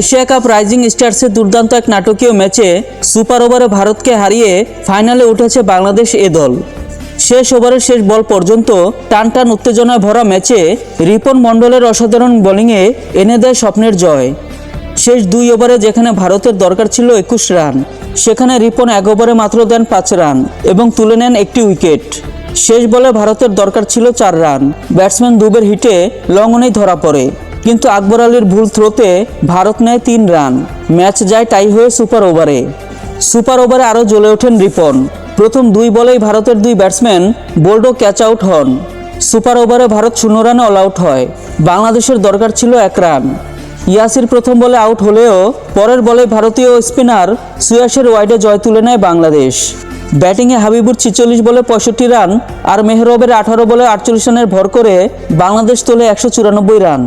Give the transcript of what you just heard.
Asia cup rising স্টার্সের দুর্দান্ত এক নাটকীয় ম্যাচে সুপার ওভারে ভারতকে হারিয়ে ফাইনালে উঠেছে বাংলাদেশ এ দল। শেষ ওভারের শেষ বল পর্যন্ত টান টান উত্তেজনায় ভরা ম্যাচে রিপন মণ্ডলের অসাধারণ বোলিংয়ে এনে দেয় স্বপ্নের জয়। শেষ দুই ওভারে যেখানে ভারতের দরকার ছিল একুশ রান, সেখানে রিপন এক ওভারে মাত্র দেন পাঁচ রান এবং তুলে নেন একটি উইকেট। শেষ বলে ভারতের দরকার ছিল চার রান। ব্যাটসম্যান দুবের হিটে লঙ্ঘনেই ধরা পড়ে। কিন্তু আকবর আলীর ভুল থ্রোতে ভারত নেয় তিন রান। ম্যাচ যায় টাই হয়ে সুপার ওভারে। সুপার ওভারে আরও জ্বলে ওঠেন রিপন। প্রথম দুই বলেই ভারতের দুই ব্যাটসম্যান বোল্ডও ক্যাচ আউট হন। সুপার ওভারে ভারত শূন্য রানে অল আউট হয়। বাংলাদেশের দরকার ছিল এক রান। ইয়াসির প্রথম বলে আউট হলেও পরের বলে ভারতীয় স্পিনার সুয়াসের ওয়াইডে জয় তুলে নেয় বাংলাদেশ। ব্যাটিংয়ে হাবিবুর ছিচল্লিশ বলে পঁয়ষট্টি রান আর মেহরবের আঠারো বলে আটচল্লিশ রানের ভর করে বাংলাদেশ তোলে একশো চুরানব্বই রান।